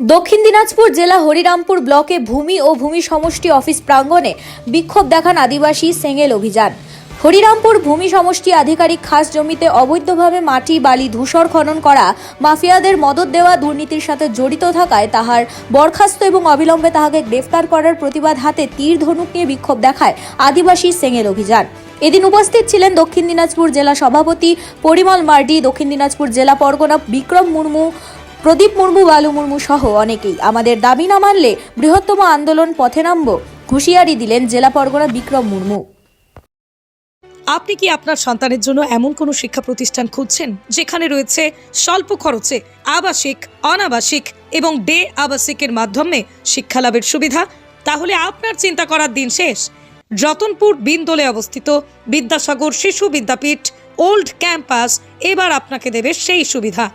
দক্ষিণ দিনাজপুর জেলা হরিরামপুর ব্লকে ভূমি ও ভূমি সমষ্টি অফিস প্রাঙ্গণে বিক্ষোভ দেখান আদিবাসী সেঙ্গেল অভিযান। হরিরামপুর ভূমি সমষ্টি আধিকারিক খাস জমিতে অবৈধভাবে মাটি, বালি, ধূসর খনন করা, মাফিয়াদের মদত দেওয়া, দুর্নীতির সাথে জড়িত থাকায় তাহার বরখাস্ত এবং অবিলম্বে তাহাকে গ্রেফতার করার প্রতিবাদ হাতে তীর ধনুক নিয়ে বিক্ষোভ দেখায় আদিবাসী সেঙ্গেল অভিযান। এদিন উপস্থিত ছিলেন দক্ষিণ দিনাজপুর জেলা সভাপতি পরিমল মার্ডি, দক্ষিণ দিনাজপুর জেলা পরগনা বিক্রম মুর্মু প্রদীপ মুর্মু, বালু মুর্মু সহ অনেকেই। আমাদের দাবি না মানলে বৃহত্তম আন্দোলন পথে নামব, হুঁশিয়ারি দিলেন জেলা পরগনা বিক্রম মুর্মু। আপনি কি আপনার সন্তানের জন্য এমন কোনো শিক্ষা প্রতিষ্ঠান খুঁজছেন? যেখানে রয়েছে স্বল্প খরচে আবাসিক, অনাবাসিক এবং ডে আবাসিকের মাধ্যমে শিক্ষা লাভের সুবিধা? তাহলে আপনার চিন্তা করার দিন শেষ। রতনপুর বিন্দোলে অবস্থিত বিদ্যাসাগর শিশু বিদ্যাপীঠ, ওল্ড ক্যাম্পাস এবার আপনাকে দেবে সেই সুবিধা।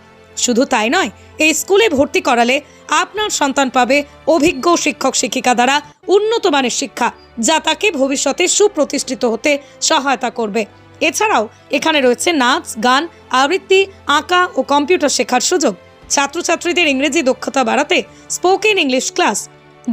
শুধু তাই নয়, এই স্কুলে ভর্তি করালে আপনার সন্তান পাবে অভিজ্ঞ শিক্ষক শিক্ষিকা দ্বারা উন্নত মানের শিক্ষা, যা তাকে ভবিষ্যতে সুপ্রতিষ্ঠিত হতে সহায়তা করবে। এছাড়াও এখানে রয়েছে নাচ, গান, আবৃত্তি, আঁকা ও কম্পিউটার শেখার সুযোগ। ছাত্রছাত্রীদের ইংরেজি দক্ষতা বাড়াতে স্পোকেন ইংলিশ ক্লাস,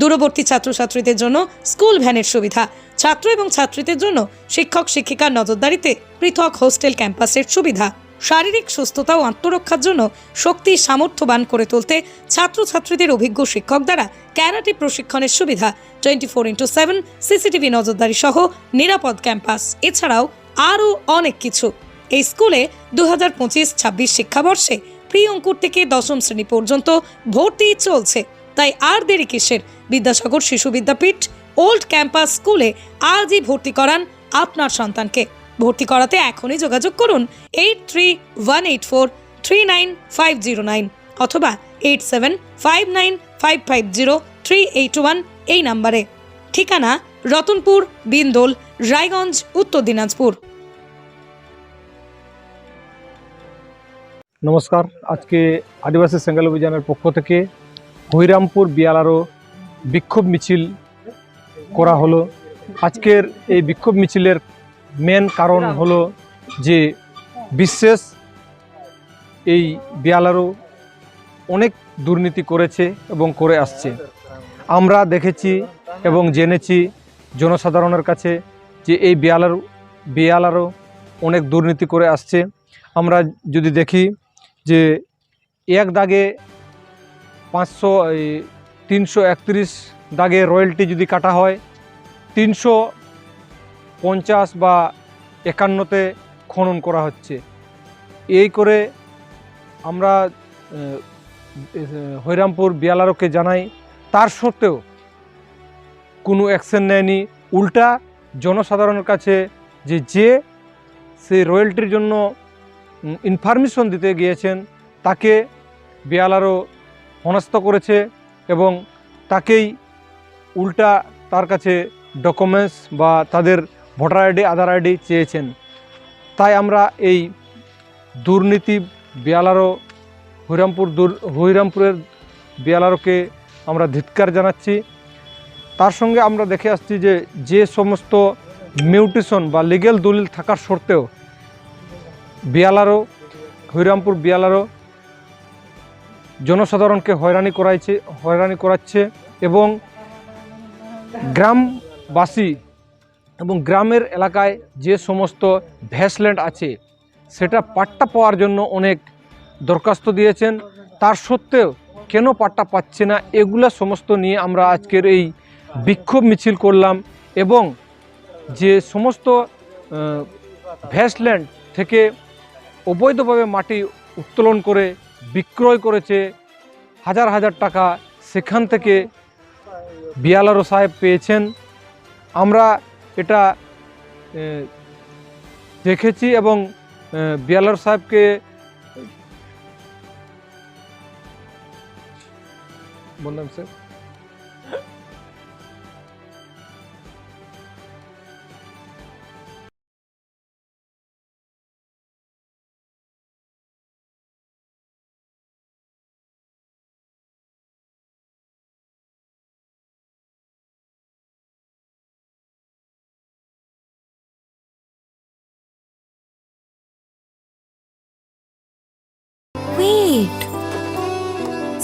দূরবর্তী ছাত্রছাত্রীদের জন্য স্কুল ভ্যানের সুবিধা, ছাত্র এবং ছাত্রীদের জন্য শিক্ষক শিক্ষিকার নজরদারিতে পৃথক হোস্টেল ক্যাম্পাসের সুবিধা। শারীরিক সুস্থতা ও আত্মরক্ষার জন্য শক্তি সামর্থ্যবান করে তুলতে ছাত্রছাত্রীদের অভিজ্ঞ শিক্ষক দ্বারা ক্যারাটে প্রশিক্ষণের সুবিধা। Twenty four into seven, CCTV নজরদারি সহ নিরাপদ ক্যাম্পাস। এছাড়াও আরও অনেক কিছু। এই স্কুলে দু হাজার পঁচিশ ছাব্বিশ শিক্ষাবর্ষে প্রি অঙ্কুর থেকে দশম শ্রেণি পর্যন্ত ভর্তি চলছে। তাই আর দেরি কিসের? বিদ্যাসাগর শিশু বিদ্যাপীঠ, ওল্ড ক্যাম্পাস স্কুলে আজই ভর্তি করান আপনার সন্তানকে। ভর্তি করাতে এখনই যোগাযোগ করুন eight three one eight four three nine five zero nine অথবা eight seven five nine five five zero three eight one এই নাম্বারে। ঠিকানা রতনপুর, বিন্দোল, রায়গঞ্জ, উত্তর দিনাজপুর। নমস্কার, আজকে আদিবাসী সেঙ্গেল অভিযানের পক্ষ থেকে হরিরামপুর বিয়ালারও বিক্ষোভ মিছিল করা হলো। আজকের এই বিক্ষোভ মিছিলের মেন কারণ হলো যে বিশেষ এই বিয়ালারও অনেক দুর্নীতি করেছে এবং করে আসছে। আমরা দেখেছি এবং জেনেছি জনসাধারণের কাছে যে এই বিয়ালার বিয়ালারও অনেক দুর্নীতি করে আসছে। আমরা যদি দেখি যে এক দাগে পাঁচশো এই তিনশো একত্রিশ দাগে রয়্যালটি যদি কাটা হয় তিনশো পঞ্চাশ বা একান্নতে খনন করা হচ্ছে। এই করে আমরা আহ, হরিরামপুর বিয়ালারকে জানাই তার সত্ত্বেও কোনো অ্যাকশন নেয়নি। উল্টা জনসাধারণের কাছে যে যে সেই রয়্যালটির জন্য ইনফরমেশন দিতে গিয়েছেন তাকে বিয়ালারও হনস্ত করেছে এবং তাকেই উল্টা তার কাছে ডকুমেন্টস বা তাদের ভোটার আইডি, আধার আইডি চেয়েছেন। তাই আমরা এই দুর্নীতি বিয়ালারও হরিরামপুর দুর, হরিরামপুরের বিয়ালারোকে আমরা ধিৎকার জানাচ্ছি। তার সঙ্গে আমরা দেখে আসছি যে যে সমস্ত মিউটেশন বা লিগেল দলিল থাকার সত্ত্বেও বিয়ালারও হরিরামপুর বিয়ালারও জনসাধারণকে হয়রানি করাইছে, হয়রানি করাচ্ছে এবং গ্রামবাসী এবং গ্রামের এলাকায় যে সমস্ত ভ্যাসল্যান্ড আছে, সেটা পাট্টা পাওয়ার জন্য অনেক দরখাস্ত দিয়েছেন। তার সত্ত্বেও কেন পাট্টা পাচ্ছে না, এগুলা সমস্ত নিয়ে আমরা আজকের এই বিক্ষোভ মিছিল করলাম এবং যে সমস্ত ভ্যাসল্যান্ড থেকে অবৈধভাবে মাটি উত্তোলন করে, বিক্রয় করেছে হাজার হাজার টাকা, সেখান থেকে বিয়ালারো সাহেব পেয়েছেন। আমরা এটা দেখেছি এবং বিয়ালার সাহেবকে বললাম sir.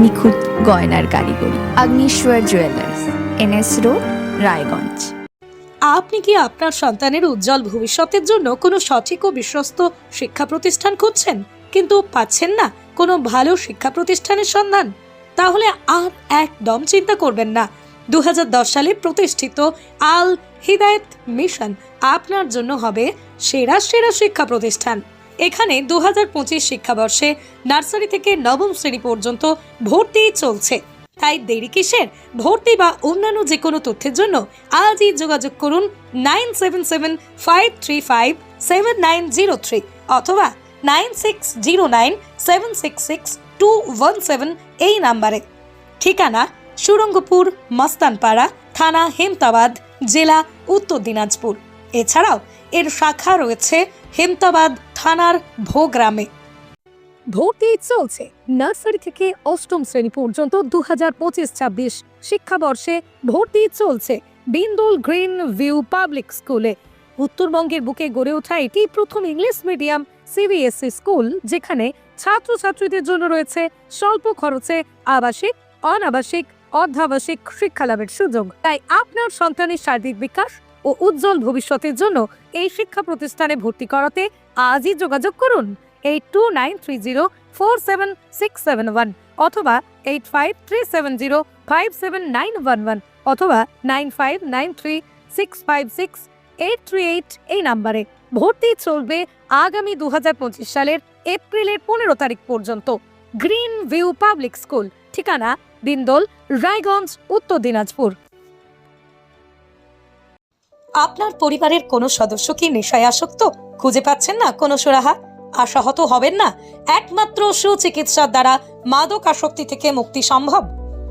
নিখুঁত গয়নার কারিগরি। Agneshwar jewellers NS road, Raiganj. আপনি কি আপনার সন্তানের উজ্জ্বল ভবিষ্যতের জন্য কোনো সঠিক ও বিশ্বস্ত শিক্ষা প্রতিষ্ঠান খুঁজছেন? কিন্তু পাচ্ছেন না কোনো ভালো শিক্ষা প্রতিষ্ঠানের সন্ধান? তাহলে আর একদম চিন্তা করবেন না। দু হাজার দশ সালে প্রতিষ্ঠিত আল হিদায়ত মিশন আপনার জন্য হবে সেরা সেরা শিক্ষা প্রতিষ্ঠান। এখানে দু হাজার পঁচিশ শিক্ষাবর্ষে নার্সারি থেকে নবম শ্রেণি পর্যন্ত ভর্তি চলছে। তাই দেরি কিসের? ভর্তি বা অন্যান্য যে কোনো তথ্যের জন্য আজই যোগাযোগ করুন nine seven seven five three five seven nine zero three অথবা nine six zero nine seven six six two one seven এই নাম্বারে। ঠিকানা সুরঙ্গপুর, মস্তানপাড়া, থানা হেমতাবাদ, জেলা উত্তর দিনাজপুর। এছাড়াও এর শাখা রয়েছে হেমতাবাদ থানার ভোগ্রামে। ভর্তি চলছে। নার্সারি থেকে অষ্টম শ্রেণি পর্যন্ত দু হাজার পঁচিশ ছাব্বিশ শিক্ষাবর্ষে ভর্তি চলছে বিন্দুল গ্রিন ভিউ পাবলিক স্কুলে। উত্তরবঙ্গের বুকে গড়ে ওঠা এটি প্রথম ইংলিশ মিডিয়াম সিবিএসই স্কুল, যেখানে ছাত্রছাত্রীদের জন্য রয়েছে স্বল্প খরচে আবাসিক, অনাবাসিক অর্ধাবাসিক শিক্ষালাভের সুযোগ। তাই আপনার সন্তানের শারীরিক বিকাশ ও উজ্জ্বল ভবিষ্যতের জন্য এই শিক্ষা প্রতিষ্ঠানে ভর্তি করাতে আজই যোগাযোগ করুন eight two nine three zero four seven six seven one অথবা eight five three seven zero five seven nine one one অথবা nine five nine three six five six eight three eight এই নাম্বারে। ভর্তি চলবে আগামী দু হাজার পঁচিশ সালের এপ্রিলের পনেরো তারিখ পর্যন্ত। গ্রিন ভিউ পাবলিক স্কুল, ঠিকানা দিনদোল, রায়গঞ্জ, উত্তর দিনাজপুর। আপনার পরিবারের কোনো সদস্য কি নেশায় আসক্ত? খুঁজে পাচ্ছেন না কোনো সুরাহা? আশাহত হবেন না? একমাত্র সুচিকিৎসার দ্বারা মাদক আসক্তি থেকে মুক্তি সম্ভব।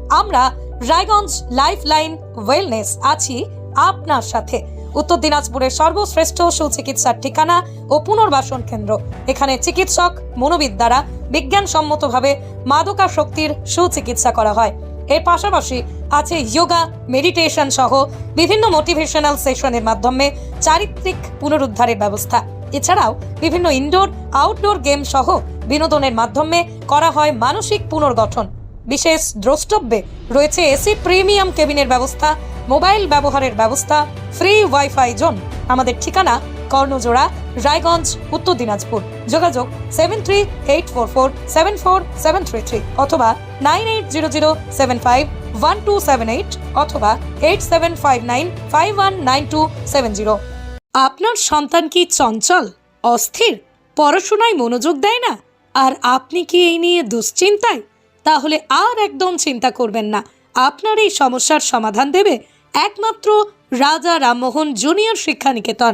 আমরা রায়গঞ্জ লাইফ লাইন ওয়েলনেস আছি আপনার সাথে। উত্তর দিনাজপুরের সর্বশ্রেষ্ঠ সুচিকিৎসার ঠিকানা ও পুনর্বাসন কেন্দ্র। এখানে চিকিৎসক, মনোবিদ দ্বারা বিজ্ঞানসম্মতভাবে মাদকাসক্তির সুচিকিৎসা করা হয়। এর পাশাপাশি আছে যোগা মেডিটেশন সহ বিভিন্ন মোটিভেশনাল সেশনের মাধ্যমে চারিত্রিক পুনরুদ্ধারের ব্যবস্থা। এছাড়াও বিভিন্ন ইনডোর আউটডোর গেম সহ বিনোদনের মাধ্যমে করা হয় মানসিক পুনর্গঠন। বিশেষ দ্রষ্টব্যে রয়েছে এসি প্রিমিয়াম কেবিনের ব্যবস্থা মোবাইল ব্যবহারের ব্যবস্থা ফ্রি ওয়াইফাই জোন আমাদের ঠিকানা কর্ণজোড়া, রায়গঞ্জ, উত্তর দিনাজপুর। যোগাযোগ seven three eight four four seven four seven three three অথবা nine eight zero zero seven five one two seven eight অথবা eight seven five nine five one nine two seven zero আপনার সন্তান কি চঞ্চল, অস্থির, পড়াশোনায় মনোযোগ দেয় না? আর আপনি কি এই নিয়ে দুশ্চিন্তায়? তাহলে আর একদম চিন্তা করবেন না। আপনার এই সমস্যার সমাধান দেবে একমাত্র রাজা রামমোহন জুনিয়র শিক্ষা নিকেতন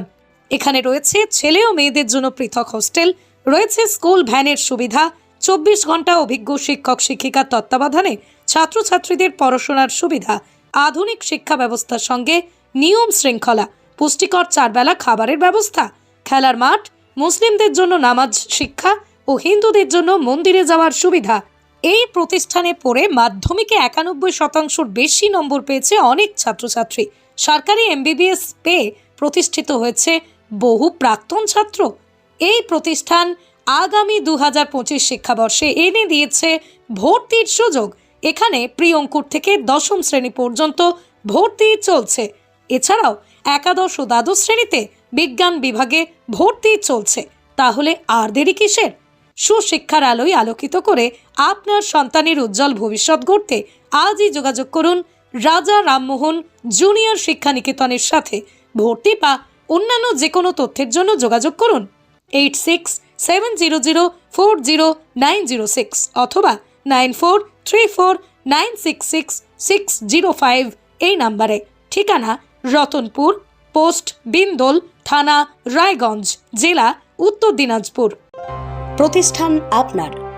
এখানে রয়েছে ছেলে ও মেয়েদের জন্য পৃথক হোস্টেল, রয়েছে স্কুল ভ্যানের সুবিধা, চব্বিশ ঘণ্টা অভিজ্ঞ শিক্ষক শিক্ষিকার তত্ত্বাবধানে ছাত্রছাত্রীদের পড়াশোনার সুবিধা, আধুনিক শিক্ষা ব্যবস্থার সঙ্গে নিয়ম শৃঙ্খলা, পুষ্টিকর চারবেলা খাবারের ব্যবস্থা, খেলার মাঠ, মুসলিমদের জন্য নামাজ শিক্ষা ও হিন্দুদের জন্য মন্দিরে যাওয়ার সুবিধা। এই প্রতিষ্ঠানে পড়ে মাধ্যমিকে একানব্বই শতাংশর বেশি নম্বর পেয়েছে অনেক ছাত্রছাত্রী। সরকারি এমবিবিএস পেয়ে প্রতিষ্ঠিত হয়েছে বহু প্রাক্তন ছাত্র এই প্রতিষ্ঠান আগামী দু হাজার পঁচিশ শিক্ষাবর্ষে এনে দিয়েছে ভর্তির সুযোগ। এখানে প্রিয়ঙ্কুর থেকে দশম শ্রেণি পর্যন্ত ভর্তি চলছে। এছাড়াও একাদশ ও দ্বাদশ শ্রেণীতে বিজ্ঞান বিভাগে ভর্তি চলছে। তাহলে আর দেরি কিসের? সুশিক্ষার আলোয় আলোকিত করে আপনার সন্তানের উজ্জ্বল ভবিষ্যৎ গড়তে আজই যোগাযোগ করুন রাজা রামমোহন জুনিয়র শিক্ষা নিকেতনের সাথে। ভর্তি বা অন্যান্য যে কোনো তথ্যের জন্য যোগাযোগ করুন eight six seven zero zero four zero nine zero six অথবা nine four three four nine six six six zero five এই নাম্বারে। ঠিকানা রতনপুর, পোস্ট বিন্দোল, থানা রায়গঞ্জ, জেলা উত্তর দিনাজপুর। প্রতিষ্ঠান আপনার।